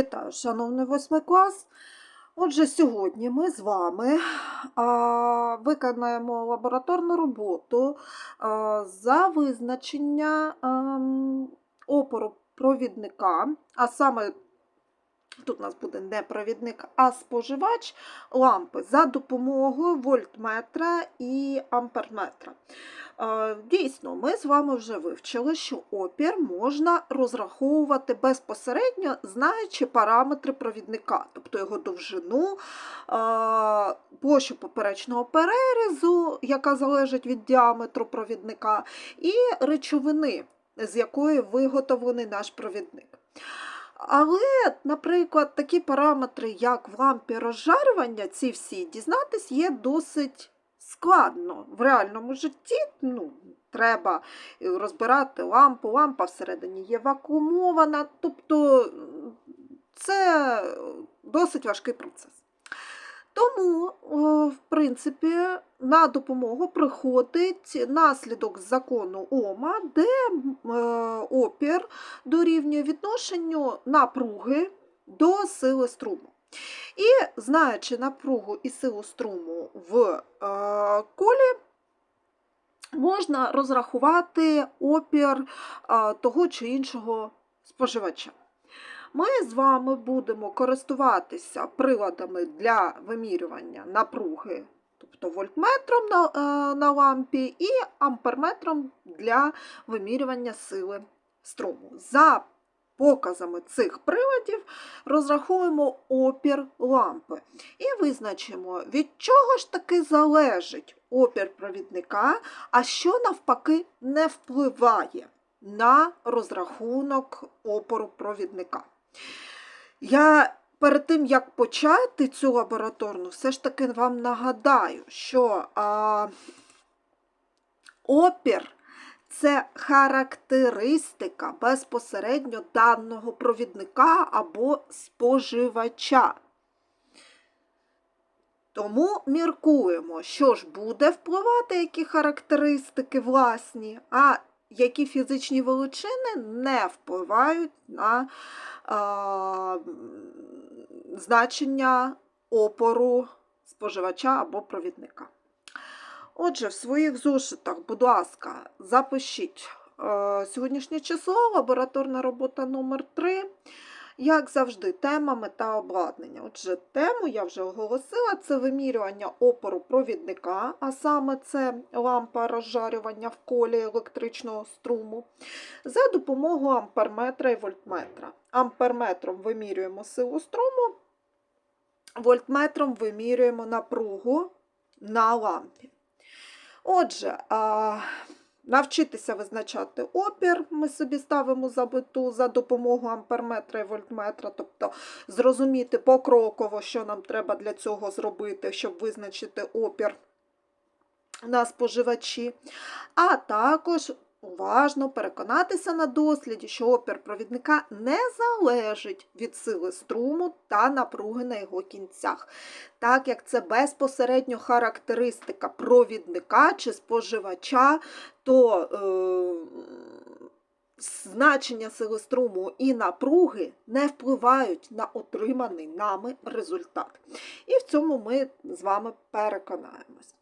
Вітаю, шановний восьмий клас. Отже, сьогодні ми з вами виконаємо лабораторну роботу за визначення ем, опору провідника, а саме тут у нас буде не провідник, а споживач лампи за допомогою вольтметра і амперметра. Е, Дійсно, ми з вами вже вивчили, що опір можна розраховувати безпосередньо, знаючи параметри провідника, тобто його довжину, е, площу поперечного перерізу, яка залежить від діаметру провідника, і речовини, з якої виготовлений наш провідник. Але, наприклад, такі параметри, як в лампі розжарювання, ці всі дізнатись є досить складно. В реальному житті ну, треба розбирати лампу, лампа всередині є вакуумована, тобто це досить важкий процес. Тому, в принципі, на допомогу приходить наслідок знаку Ома, де е, опір дорівнює відношенню напруги до сили струму. І знаючи напругу і силу струму в е, колі, можна розрахувати опір е, того чи іншого споживача. Ми з вами будемо користуватися приладами для вимірювання напруги, тобто вольтметром на, е, на лампі і амперметром для вимірювання сили струму. За показами цих приладів розрахуємо опір лампи і визначимо, від чого ж таки залежить опір провідника, а що навпаки не впливає на розрахунок опору провідника. Я перед тим, як почати цю лабораторну, все ж таки вам нагадаю, що а, опір це характеристика безпосередньо даного провідника або споживача. Тому міркуємо, що ж буде впливати, які характеристики власні, а які фізичні величини не впливають на а, значення опору споживача або провідника. Отже, в своїх зошитах, будь ласка, запишіть е, сьогоднішнє число, лабораторна робота номер 3 Як завжди, тема, мета обладнання. Отже, тему я вже оголосила: це вимірювання опору провідника, а саме це лампа розжарювання в колі електричного струму, за допомогою амперметра і вольтметра. Амперметром вимірюємо силу струму, вольтметром вимірюємо напругу на лампі. Отже, навчитися визначати опір ми собі ставимо за мету за допомогою амперметра і вольтметра, тобто зрозуміти покроково, що нам треба для цього зробити, щоб визначити опір на споживачі, а також уважно переконатися на досліді, що опір провідника не залежить від сили струму та напруги на його кінцях, так як це безпосередньо характеристика провідника чи споживача, то е, значення сили струму і напруги не впливають на отриманий нами результат. І в цьому ми з вами переконаємось.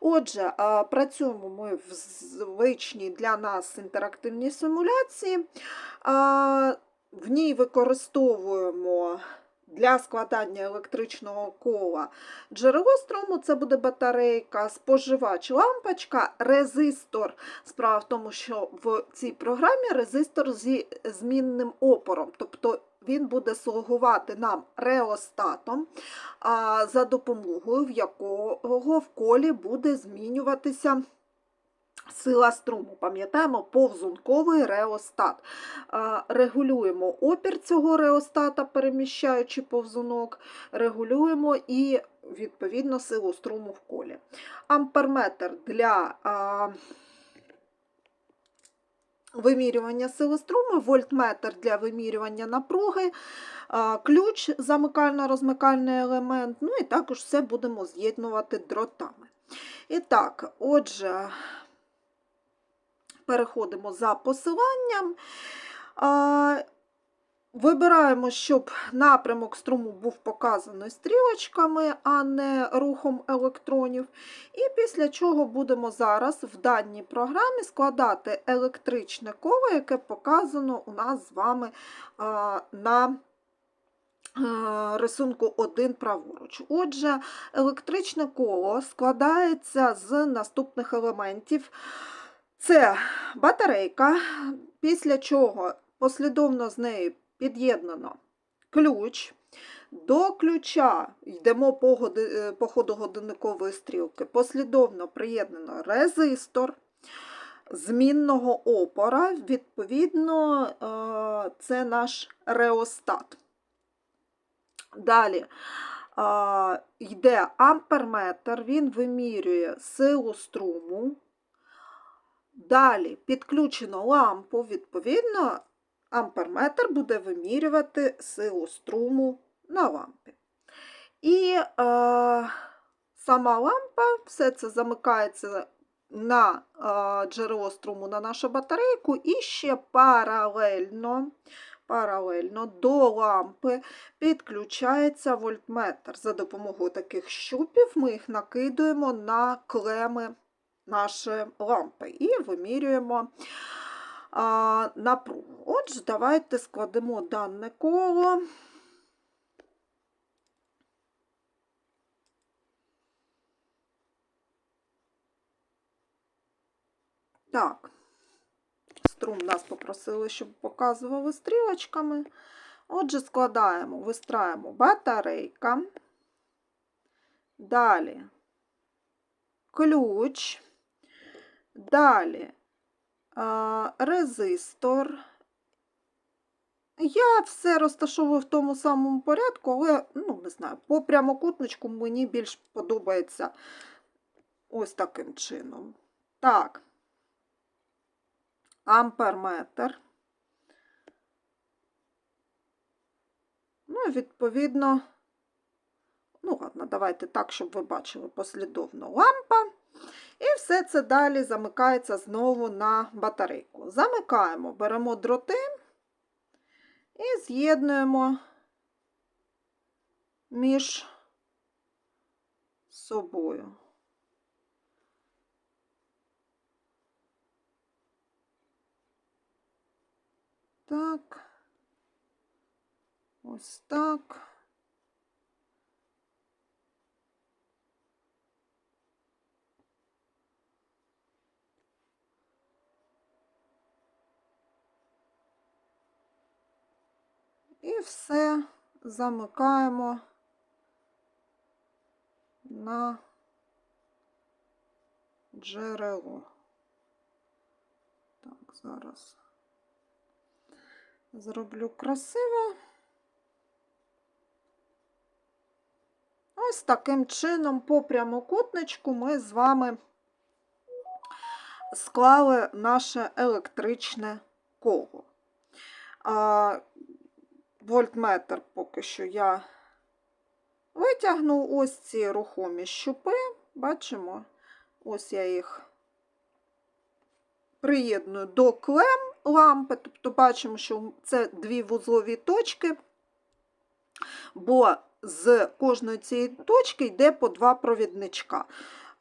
Отже, працюємо ми в звичній для нас інтерактивній симуляції. В ній використовуємо для складання електричного кола джерело струму, це буде батарейка, споживач лампочка, резистор. Справа в тому, що в цій програмі резистор зі змінним опором, тобто він буде слугувати нам реостатом, за допомогою в якого в колі буде змінюватися. Сила струму, пам'ятаємо, повзунковий реостат. Регулюємо опір цього реостата, переміщаючи повзунок, регулюємо і, відповідно, силу струму в колі. Амперметр для вимірювання сили струму, вольтметр для вимірювання напруги, ключ замикально-розмикальний елемент, ну і також все будемо з'єднувати дротами. І так, отже, переходимо за посиланням. Вибираємо, щоб напрямок струму був показаний стрілочками, а не рухом електронів. І після чого будемо зараз в даній програмі складати електричне коло, яке показано у нас з вами на е, рисунку 1 праворуч. Отже, електричне коло складається з наступних елементів. Це батарейка, після чого послідовно з нею під'єднано ключ. До ключа йдемо по, годи- е, по ходу годинникової стрілки. Послідовно приєднано резистор змінного опора. Відповідно, е, це наш реостат. Далі е, йде амперметр, він вимірює силу струму. Далі підключено лампу, відповідно, амперметр буде вимірювати силу струму на лампі. І е, сама лампа, все це замикається на е, джерело струму на нашу батарейку, і ще паралельно, паралельно до лампи підключається вольтметр. За допомогою таких щупів ми їх накидуємо на клеми нашої лампи і вимірюємо а, напругу. Отже, давайте складемо дане коло. Так, струм нас попросили, щоб показували стрілочками. Отже, складаємо, вистраємо батарейка. Далі ключ. Далі резистор. Я все розташовую в тому самому порядку, але, ну, не знаю, по прямокутничку мені більш подобається ось таким чином. Так, амперметр. Ну, відповідно, ну, ладно, давайте так, щоб ви бачили послідовно лампа. І все це далі замикається знову на батарейку. Замикаємо, беремо дроти і з'єднуємо між собою. Так, ось так. І все замикаємо на джерело. Так, зараз зроблю красиво. Ось таким чином по прямокутничку ми з вами склали наше електричне коло. Вольтметр поки що я витягну ось ці рухомі щупи. Бачимо, ось я їх приєдную до клем лампи, тобто бачимо, що це дві вузлові точки, бо з кожної цієї точки йде по два провідничка.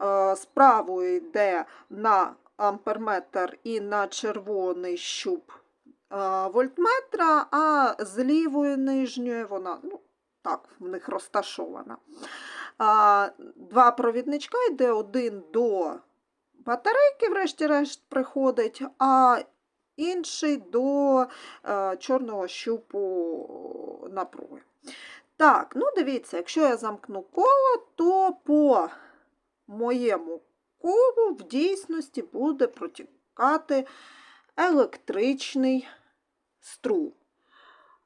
Е, З правої йде на амперметр і на червоний щуп вольтметра, а з лівої нижньої вона ну, так в них розташована. Два провідничка йде один до батарейки, врешті-решт, приходить, а інший до е, чорного щупу напруги. Так, ну дивіться, якщо я замкну коло, то по моєму колу в дійсності буде протікати електричний струм.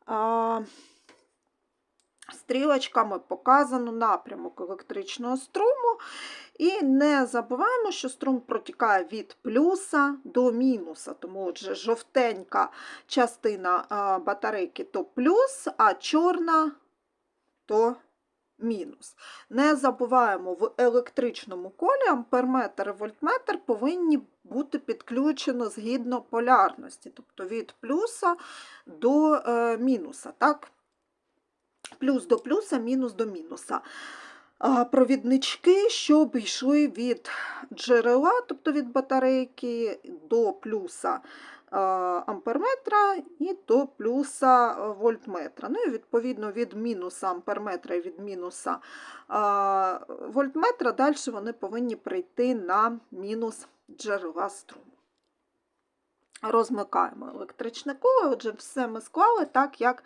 А, Стрілочками показано напрямок електричного струму. І не забуваємо, що струм протікає від плюса до мінуса. Тому отже, жовтенька частина батарейки то плюс, а чорна то мінус. Не забуваємо, в електричному колі амперметр і вольтметр повинні бути підключено згідно полярності, тобто від плюса до е, мінуса. Так? Плюс до плюса, мінус до мінуса. Провіднички, щоб йшли від джерела, тобто від батарейки, до плюса амперметра і до плюса вольтметра. Ну і відповідно від мінуса амперметра і від мінуса вольтметра далі вони повинні прийти на мінус джерела струму. Розмикаємо електричне коло. Отже, все ми склали так, як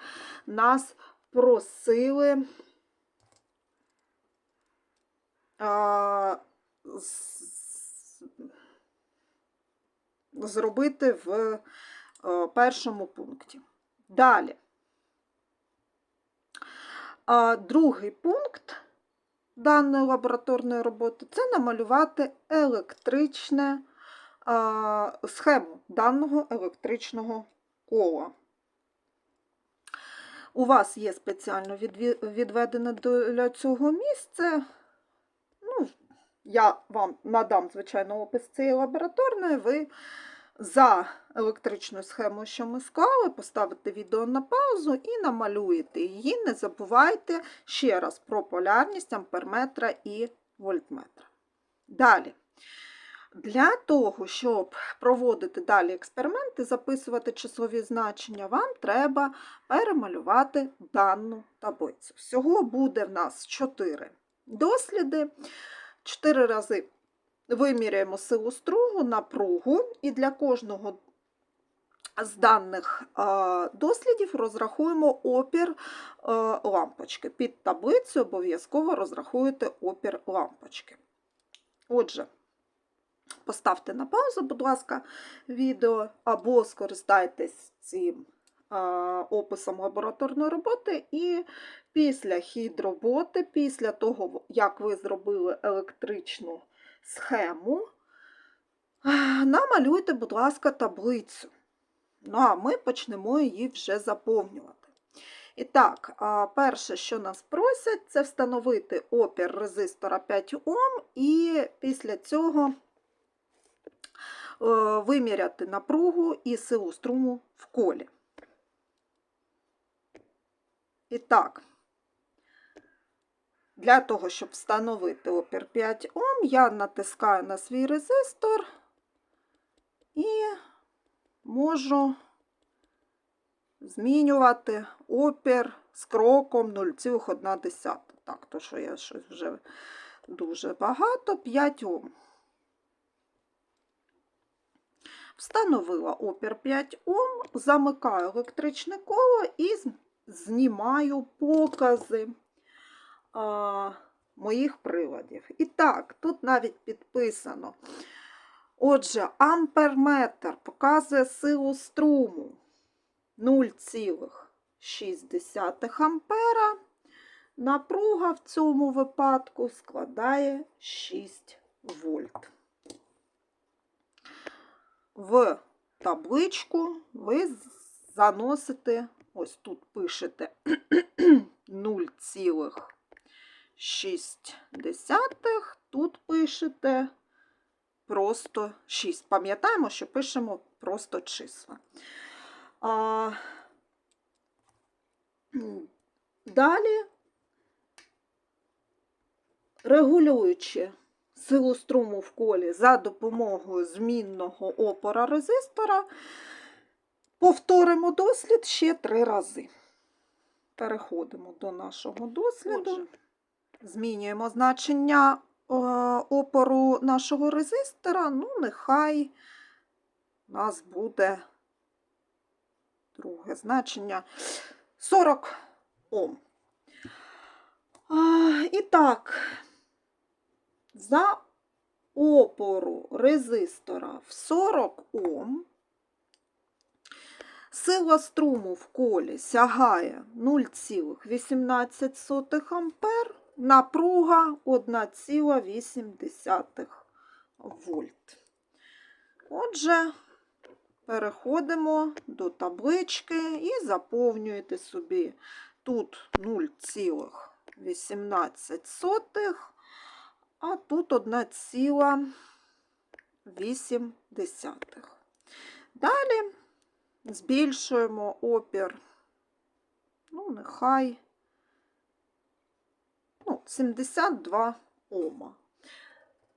нас просили зробити в е, першому пункті. Далі. Другий пункт даної лабораторної роботи це намалювати електричне схему даного електричного кола. У вас є спеціально відведене для цього місце. Ну, я вам надам, звичайно, опис цієї лабораторної. Ви за електричною схемою, що ми склали, поставите відео на паузу і намалюєте її. Не забувайте ще раз про полярність амперметра і вольтметра. Далі. Для того, щоб проводити далі експерименти, записувати числові значення, вам треба перемалювати дану таблицю. Всього буде в нас 4 досліди. 4 рази виміряємо силу стругу, напругу, і для кожного з даних дослідів розрахуємо опір лампочки. Під таблицю обов'язково розрахуєте опір лампочки. Отже, поставте на паузу, будь ласка, відео, або скористайтесь цим описом лабораторної роботи, і після хід роботи, після того, як ви зробили електричну схему, намалюйте, будь ласка, таблицю. Ну, а ми почнемо її вже заповнювати. І так, перше, що нас просять, це встановити опір резистора 5 Ом, і після цього е, виміряти напругу і силу струму в колі. І так, для того, щоб встановити опір 5 Ом, я натискаю на свій резистор і можу змінювати опір з кроком 0,1. Так, то що я щось вже дуже багато, 5 Ом. Встановила опір 5 Ом, замикаю електричне коло і знімаю покази а, моїх приладів. І так, тут навіть підписано. Отже, амперметр показує силу струму 0,6 ампера. Напруга в цьому випадку складає 6 вольт. В табличку ви заносите, ось тут пишете 0,6, тут пишете просто 6. Пам'ятаємо, що пишемо просто числа. А, далі, регулюючи силу струму в колі за допомогою змінного опора резистора, повторимо дослід ще три рази. Переходимо до нашого досліду. Змінюємо значення е, опору нашого резистора. Ну, нехай у нас буде друге значення 40 Ом. І так, за опору резистора в 40 Ом сила струму в колі сягає 0,18 ампер, напруга 1,8 вольт. Отже, переходимо до таблички і заповнюєте собі тут 0,18 а тут 1,8. Далі збільшуємо опір, ну, нехай ну, 72 Ома.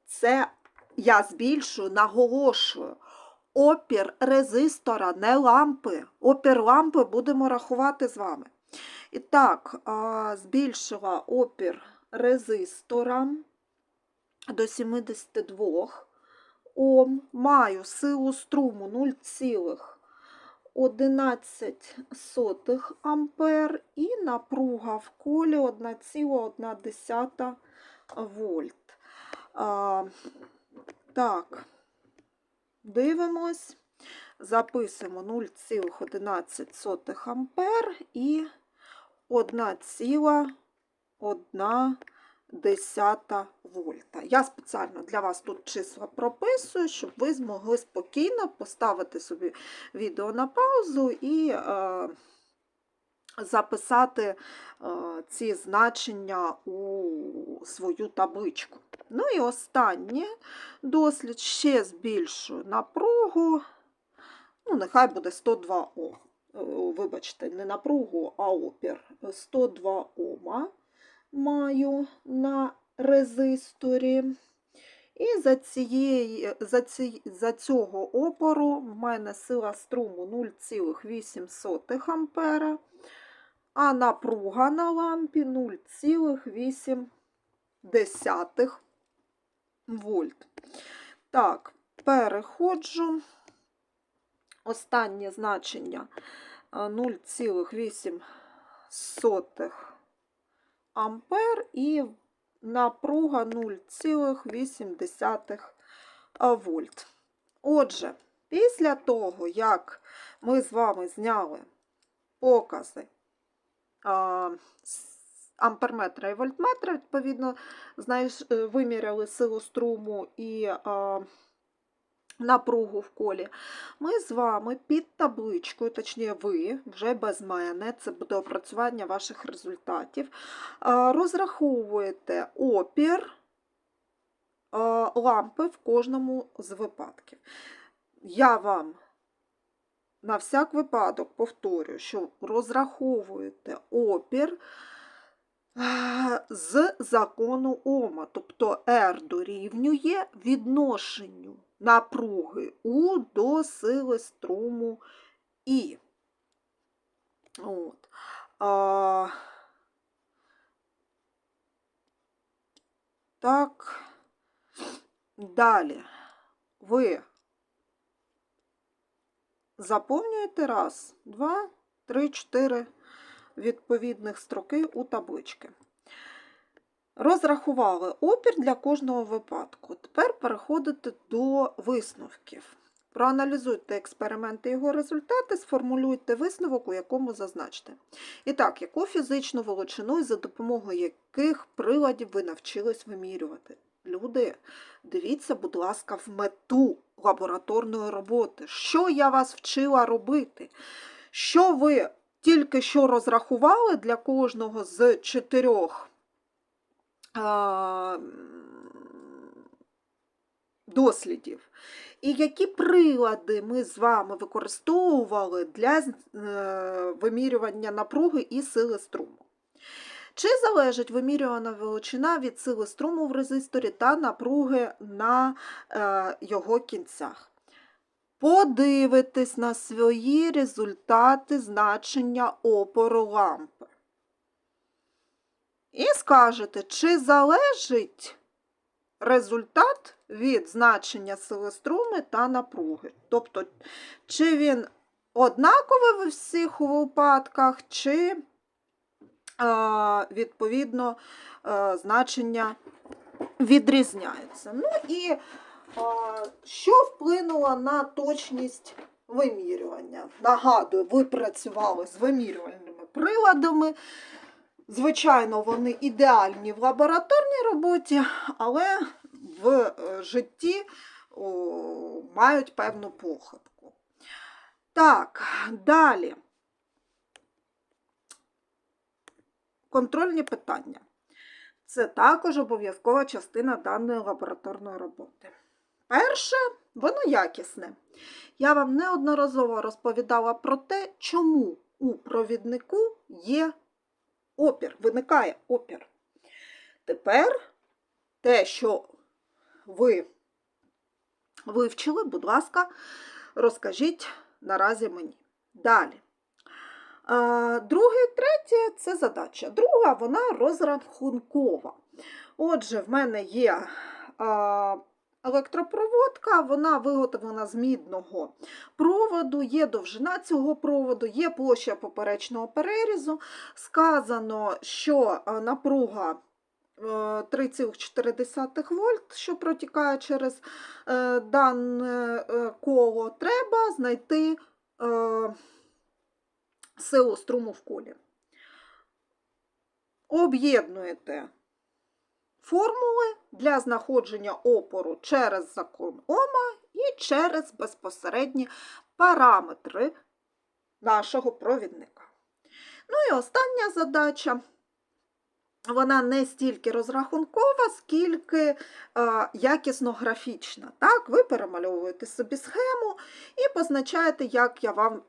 Це я збільшую, наголошую. Опір резистора, не лампи. Опір лампи будемо рахувати з вами. І так, збільшила опір резистора до 72 Ом. Маю силу струму 0,11 ампер і напруга в колі 1,1 вольт. А, так, дивимось. Записуємо 0,11 ампер і 1,1 вольта. Я спеціально для вас тут числа прописую, щоб ви змогли спокійно поставити собі відео на паузу і е, записати е, ці значення у свою табличку. Ну і останнє дослід ще збільшую напругу. Ну, нехай буде 102 Ом. Е, Вибачте, не напругу, а опір. 102 Ома маю на резисторі. І за, цієї, за, ці, за цього опору в мене сила струму 0,8 ампера, а напруга на лампі 0,8 вольт. Так, переходжу. Останнє значення е, 0,8 ампер і напруга 0,8 вольт. Отже, після того, як ми з вами зняли покази а, амперметра і вольтметра, відповідно, знаєш, е, виміряли силу струму і напругу в колі, ми з вами під табличкою, точніше ви, вже без мене, це буде опрацювання ваших результатів, розраховуєте опір лампи в кожному з випадків. Я вам на всяк випадок повторюю, що розраховуєте опір з закону Ома, тобто R дорівнює відношенню напруги У до сили струму І. От. А, так, далі ви заповнюєте раз, два, три, чотири відповідних строки у таблички. Розрахували опір для кожного випадку. Тепер переходите до висновків. Проаналізуйте експерименти і його результати, сформулюйте висновок, у якому зазначте. І так, яку фізичну величину і за допомогою яких приладів ви навчились вимірювати? Люди, дивіться, будь ласка, в мету лабораторної роботи. Що я вас вчила робити? Що ви тільки що розрахували для кожного з чотирьох дослідів? І які прилади ми з вами використовували для е, вимірювання напруги і сили струму? Чи залежить вимірювана величина від сили струму в резисторі та напруги на е, його кінцях? Подивитись на свої результати значення опору лампи. І скажете, чи залежить результат від значення сили струму та напруги. Тобто, чи він однаковий в всіх випадках, чи відповідно значення відрізняються. Ну і що вплинуло на точність вимірювання? Нагадую, ви працювали з вимірювальними приладами. Звичайно, вони ідеальні в лабораторній роботі, але в е, житті о, мають певну похибку. Так, далі. контрольні питання. Це також обов'язкова частина даної лабораторної роботи. Перше, воно якісне. Я вам неодноразово розповідала про те, чому у провіднику є опір, виникає опір. Тепер те, що ви вивчили, будь ласка, розкажіть наразі мені. Далі. Друге третє це задача. Друга вона розрахункова. Отже, в мене є електропроводка, вона виготовлена з мідного проводу, є довжина цього проводу, є площа поперечного перерізу. Сказано, що напруга е, 3,4 вольт, що протікає через е, дане е, коло, треба знайти е, силу струму в колі. Об'єднуєте формули для знаходження опору через закон Ома і через безпосередні параметри нашого провідника. Ну і остання задача. Вона не стільки розрахункова, скільки е, якісно графічна. Так, ви перемальовуєте собі схему і позначаєте, як я вам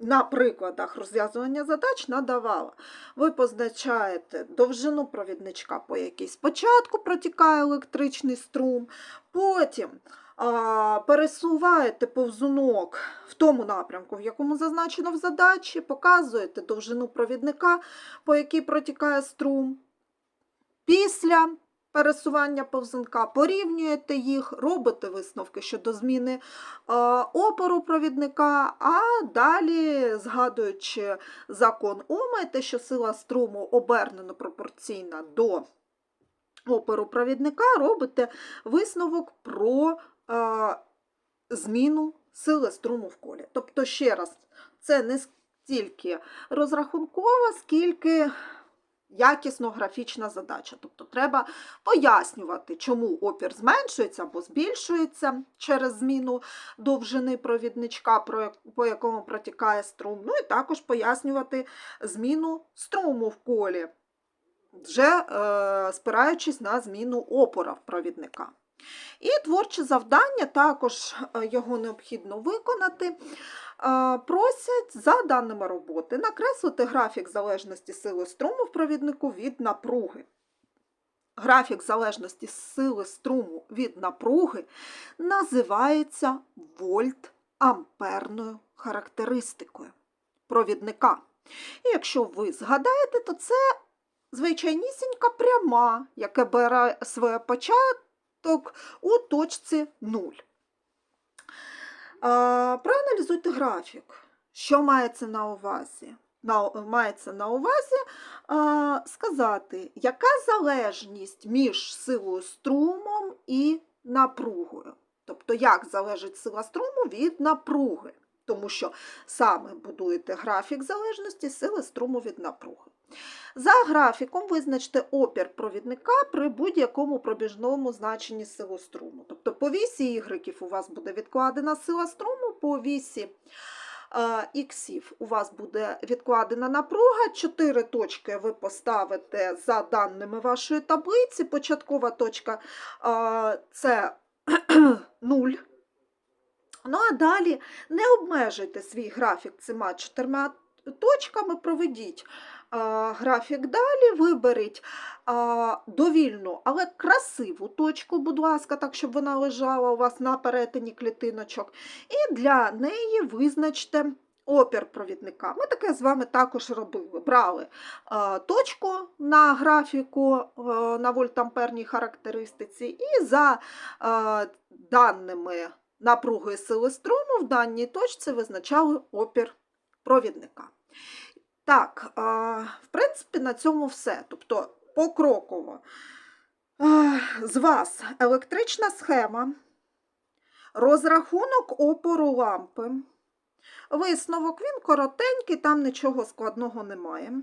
на прикладах розв'язування задач надавала. Ви позначаєте довжину провідничка, по якій спочатку протікає електричний струм, потім а, пересуваєте повзунок в тому напрямку, в якому зазначено в задачі, показуєте довжину провідника, по якій протікає струм. Після пересування повзунка порівнюєте їх, робите висновки щодо зміни опору провідника, а далі, згадуючи закон Ома, те, що сила струму обернено пропорційна до опору провідника, робите висновок про зміну сили струму в колі. Тобто, ще раз, це не стільки розрахункова, скільки якісно графічна задача. Тобто треба пояснювати, чому опір зменшується або збільшується через зміну довжини провідничка, по якому протікає струм. Ну і також пояснювати зміну струму в колі, вже е, спираючись на зміну опора провідника. І творче завдання, також е, його необхідно виконати. Е, Просять за даними роботи накреслити графік залежності сили струму в провіднику від напруги. Графік залежності сили струму від напруги називається вольт-амперною характеристикою провідника. І якщо ви згадаєте, то це звичайнісінька пряма, яка бере своє початок у точці 0. Проаналізуйте графік. Що мається на увазі? Мається на увазі сказати, яка залежність між силою струмом і напругою. Тобто, як залежить сила струму від напруги. Тому що саме будуєте графік залежності сили струму від напруги. За графіком визначте опір провідника при будь-якому пробіжному значенні сили струму. Тобто по вісі Y у вас буде відкладена сила струму, по вісі е, іксів у вас буде відкладена напруга. Чотири точки ви поставите за даними вашої таблиці. Початкова точка е, це 0. Ну а далі не обмежуйте свій графік цими чотирма точками, проведіть графік далі, виберіть довільну, але красиву точку, будь ласка, так, щоб вона лежала у вас на перетині клітиночок. І для неї визначте опір провідника. Ми таке з вами також робили. Брали точку на графіку на вольтамперній характеристиці, і за даними напруги сили струму в даній точці визначали опір провідника. Так, в принципі, на цьому все. Тобто, покроково. З вас електрична схема, розрахунок опору лампи. Висновок він коротенький, там нічого складного немає.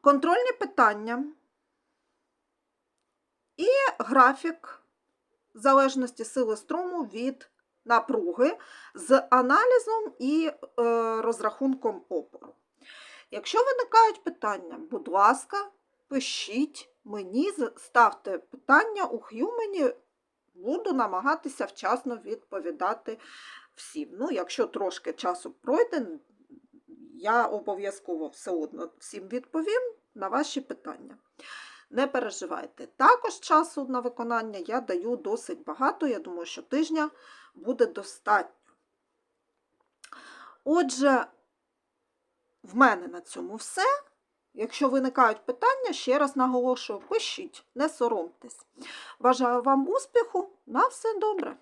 Контрольні питання і графік залежності сили струму від напруги з аналізом і е, розрахунком опору. Якщо виникають питання, будь ласка, пишіть мені, ставте питання у Х'юмені, буду намагатися вчасно відповідати всім. Ну, якщо трошки часу пройде, я обов'язково все одно всім відповім на ваші питання. Не переживайте. Також часу на виконання я даю досить багато. Я думаю, що тижня буде достатньо. Отже, в мене на цьому все. Якщо виникають питання, ще раз наголошую, пишіть, не соромтесь. Бажаю вам успіху, на все добре!